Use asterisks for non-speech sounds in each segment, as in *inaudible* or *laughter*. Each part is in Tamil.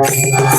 oh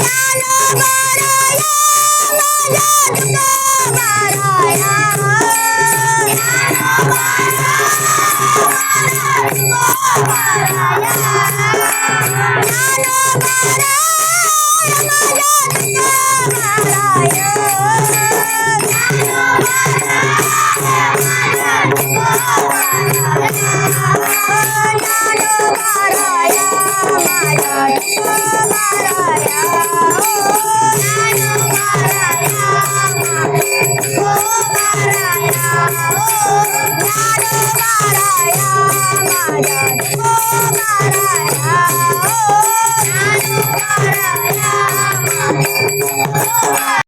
Yeah. Yeah. *laughs*